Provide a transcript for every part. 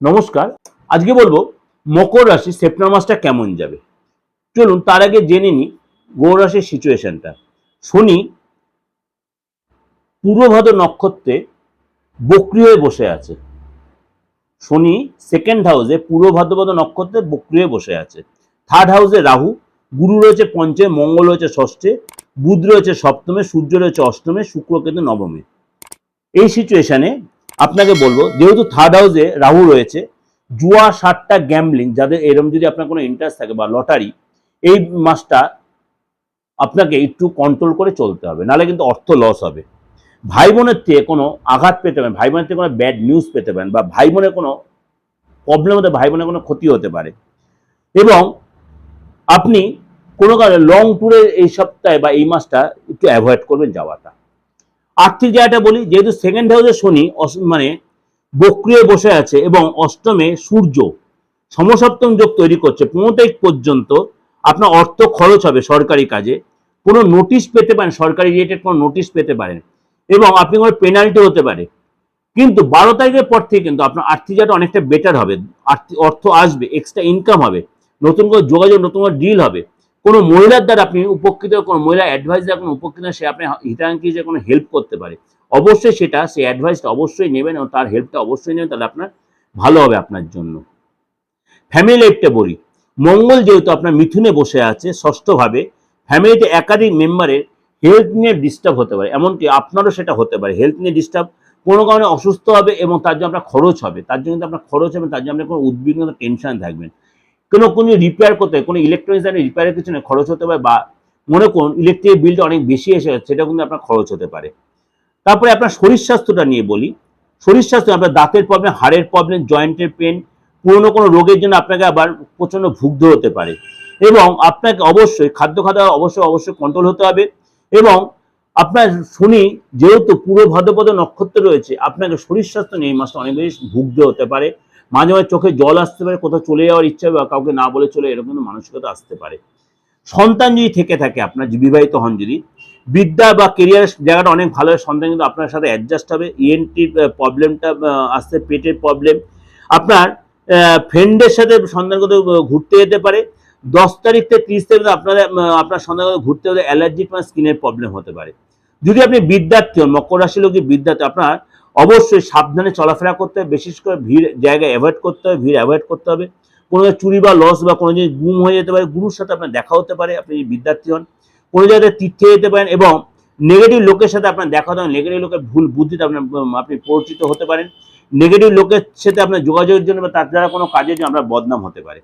নমস্কার। আজকে বলব, মকর রাশি সেপ্টেম্বর মাসটা কেমন যাবে? চলুন, তার আগে জেনে নিই গৌর রাশির সিচুয়েশনটা শনি পূর্বভাদ নক্ষত্রে বক্রি হয়ে বসে আছে। শনি সেকেন্ড হাউসে পূর্ব ভাদ্রপদ নক্ষত্রে বক্রি হয়ে বসে আছে। থার্ড হাউসে রাহু, গুরু রয়েছে পঞ্চমে, মঙ্গল রয়েছে ষষ্ঠে, বুধ রয়েছে সপ্তমে, সূর্য রয়েছে অষ্টমে, শুক্র কিন্তু নবমে। এই সিচুয়েশনে আপনাকে বলব, যেহেতু থার্ড হাউসে রাহু রয়েছে, জুয়া, সাতটা গ্যামলিং যাদের এরম যদি আপনার কোনো ইন্টারেস্ট থাকে বা লটারি এই মাসটা আপনাকে একটু কন্ট্রোল করে চলতে হবে, নাহলে কিন্তু অর্থ লস হবে। ভাই বোনের থেকে কোনো আঘাত পেতে পারেন, ভাই বোনের থেকে কোনো ব্যাড নিউজ পেতে পারেন, বা ভাই বোনের কোনো প্রবলেম হতে, ভাই বোনের কোনো ক্ষতি হতে পারে। এবং আপনি কোনো কারণে লং ট্যুরে এই সপ্তাহে বা এই মাসটা একটু অ্যাভয়েড করবেন যাওয়াটা। আর্থিক জায়গাটা বলি, যেহেতু সেকেন্ড হাউসে শনি মানে বক্রিয়ে বসে আছে এবং অষ্টমে সূর্য, সমসপ্তম যোগ তৈরি করছে। পনেরো তারিখ পর্যন্ত আপনার অর্থ খরচ হবে সরকারি কাজে। কোনো নোটিশ পেতে পারেন, সরকারি রিলেটেড কোনো নোটিশ পেতে পারেন। এবং আপনি কোনো পেনাল্টি হতে পারে। কিন্তু বারো তারিখের পর থেকে কিন্তু আপনার আর্থিক জায়গাটা অনেকটা বেটার হবে। অর্থ আসবে এক্সট্রা ইনকাম হবে। নতুন করে যোগাযোগ, নতুন করে ডিল হবে। কোনো মহিলার দ্বারা আপনি উপকৃত, কোনো মহিলা অ্যাডভাইস দ্বারা কোনো উপকৃত সে আপনি হিতাঙ্কি যে কোনো হেল্প করতে পারে। অবশ্যই সেটা সেই অ্যাডভাইসটা অবশ্যই নেবেন এবং তার হেল্পটা অবশ্যই নেবেন, তাহলে আপনার ভালো হবে আপনার জন্য। ফ্যামিলি লাইফটা বলি। মঙ্গল যেহেতু আপনার মিথুনে বসে আছে, ষষ্ঠভাবে ফ্যামিলিতে একাধিক মেম্বারের হেলথ নিয়ে ডিস্টার্ব হতে পারে। এমনকি আপনারও সেটা হতে পারে। হেলথ নিয়ে ডিস্টার্ব কোনো কারণে অসুস্থ হবে এবং তার জন্য আপনার খরচ হবে। তার জন্য আপনার খরচ হবে, তার জন্য আপনার কোনো উদ্বিগ্নতা টেনশন থাকবেন কোনো কোনো রিপেয়ার করতে কোনো ইলেকট্রনিক্স আইনের রিপেয়ারের পিছনে খরচ হতে পারে বা মনে করুন ইলেকট্রিক বিলটা অনেক বেশি এসে যাচ্ছে, সেটা কিন্তু আপনার খরচ হতে পারে। তারপরে আপনার শরীর স্বাস্থ্যটা নিয়ে বলি, শরীর স্বাস্থ্য আপনার দাঁতের প্রবলেম হাড়ের প্রবলেম জয়েন্টের পেন পুরনো কোনো রোগের জন্য আপনাকে আবার প্রচণ্ড ভুগতে হতে পারে। এবং আপনাকে অবশ্যই খাদ্য খাওয়া অবশ্যই অবশ্যই কন্ট্রোল হতে হবে এবং আপনার শনি যেহেতু পুরো ভদ্রপদ নক্ষত্র রয়েছে, আপনাকে শরীর স্বাস্থ্য নিয়ে এই মাসটা অনেক বেশি ভুগতে হতে পারে। মাঝে মাঝে চোখে জল আসতে পারে, কোথাও চলে যাওয়ার ইচ্ছা বা কাউকে না বলে চলে, এরকম কিন্তু মানসিকতা আসতে পারে। সন্তান যদি থেকে থাকে, আপনার বিবাহিত হন যদি, বিদ্যা বা কেরিয়ার জায়গাটা অনেক ভালো হয় সন্তান কিন্তু আপনার সাথে অ্যাডজাস্ট হবে ইএনটির প্রবলেমটা আসতে পেটের প্রবলেম আপনার ফ্রেন্ডের সাথে সন্তান কোথাও ঘুরতে যেতে পারে। দশ তারিখ থেকে ত্রিশ তারিখ আপনার আপনার সন্তান কোথাও ঘুরতে হলে অ্যালার্জি বা স্কিনের প্রবলেম হতে পারে। যদি আপনি বিদ্যার্থী হন, মকর রাশি লোক বিদ্যার্থী, আপনার অবশ্যই সাবধানে চলাফেরা করতে হবে, বিশেষ করে ভিড় জায়গায় অ্যাভয়েড করতে হবে, ভিড় অ্যাভয়েড করতে হবে। কোনো চুরি বা লস বা কোনো জিনিস গুম হয়ে যেতে পারে, গুরুর সাথে আপনার দেখা হতে পারে, আপনি বিদ্যার্থী হন। কোনো জায়গায় তীর্থে যেতে পারেন এবং নেগেটিভ লোকের সাথে আপনার দেখা হতে নেগেটিভ লোকের ভুল বুদ্ধিতে আপনার, আপনি পরিচিত হতে পারেন। নেগেটিভ লোকের সাথে আপনার যোগাযোগের জন্য বা তার দ্বারা কোনো কাজের জন্য আপনার বদনাম হতে পারে।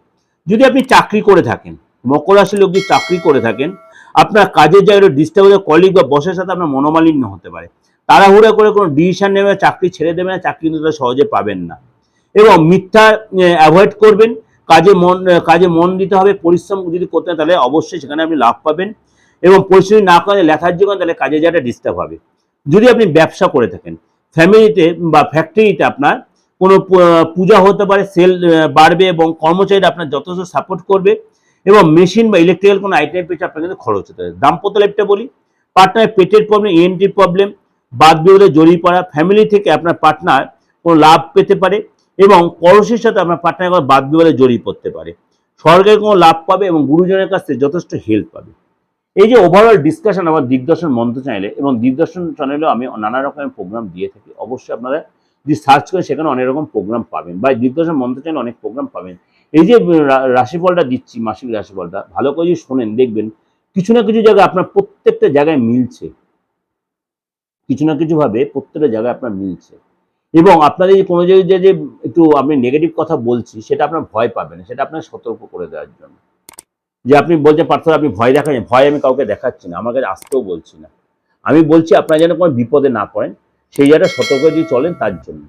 যদি আপনি চাকরি করে থাকেন, মকর রাশির লোক যদি চাকরি করে থাকেন, আপনার কাজের জায়গায় ডিস্টার্ব কলিগ বা বসের সাথে আপনার মনোমালিন্য হতে পারে। তাড়াহুড়া করে কোনো ডিসিশন নেবে চাকরি ছেড়ে দেবে না, চাকরি কিন্তু তারা সহজে পাবেন না। এবং মিথ্যা অ্যাভয়েড করবেন, কাজে মন কাজে মন দিতে হবে, পরিশ্রম যদি করতে তাহলে অবশ্যই সেখানে আপনি লাভ পাবেন। এবং পরিশ্রম না করে লেখার করেন তাহলে কাজে যাওয়াটা ডিস্টার্ব হবে। যদি আপনি ব্যবসা করে থাকেন ফ্যামিলিতে বা ফ্যাক্টরিতে আপনার কোনো পূজা হতে পারে সেল বাড়বে এবং কর্মচারীরা আপনার যথেষ্ট সাপোর্ট করবে এবং মেশিন বা ইলেকট্রিক্যাল কোনো আইটেমের পেছনে আপনার কিন্তু খরচ হতে পারে। দাম্পত্য লাইফটা বলি পার্টনার পেটের প্রবলেম ইএনটির প্রবলেম বাদ বিরোধে জড়িয়ে পড়া ফ্যামিলি থেকে আপনার পার্টনার কোনো লাভ পেতে পারে এবং পড়োশির সাথে আপনার পার্টনার কোনো বাদ বিবাদে জড়িয়ে পড়তে পারে। স্বর্গের কোনো লাভ পাবে এবং গুরুজনের কাছ থেকে যথেষ্ট হেল্প পাবে। এই যে ওভারঅল ডিসকাশন আমার দিগদর্শন মন্ত্র চ্যানেলে এবং দিগদর্শন চ্যানেলেও আমি নানা রকমের প্রোগ্রাম দিয়ে থাকি। অবশ্যই আপনারা যদি সার্চ করেন সেখানে অনেক রকম প্রোগ্রাম পাবেন বা দিগদর্শন মন্ত্র চ্যানেলে অনেক প্রোগ্রাম পাবেন। এই যে রাশিফলটা দিচ্ছি, মাসিক রাশিফলটা, ভালো করে যদি শোনেন, দেখবেন কিছু না কিছু জায়গায় আপনার প্রত্যেকটা জায়গায় মিলছে। কিছু না কিছু ভাবে প্রত্যেকটা জায়গায় আপনার মিলছে। এবং আপনার যে কোনো যে যে একটু আমি নেগেটিভ কথা বলছি, সেটা আপনার ভয় পাবেন সেটা আপনার সতর্ক করে দেওয়ার জন্য। যে আপনি বলছেন পার্থ আপনি ভয় দেখাচ্ছেন ভয় আমি কাউকে দেখাচ্ছি না, আমার কাছে আসতেও বলছি না। আমি বলছি, আপনারা যেন কোনো বিপদে না পড়েন, সেই জায়গাটা সতর্ক যদি চলেন, তার জন্য।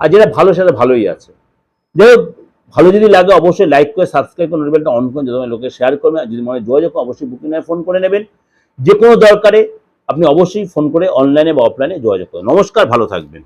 আর যেটা ভালো, সেটা ভালোই আছে। যাই ভালো যদি লাগে, অবশ্যই লাইক করে সাবস্ক্রাইব করে অন করুন যদি লোকে শেয়ার করবেন যদি মনে হয় যোগাযোগ অবশ্যই বুকিং ফোন করে নেবেন। যে কোনো দরকারে আপনি অবশ্যই ফোন করে অনলাইনে বা অফলাইনে যোগাযোগ করুন। নমস্কার ভালো থাকবেন।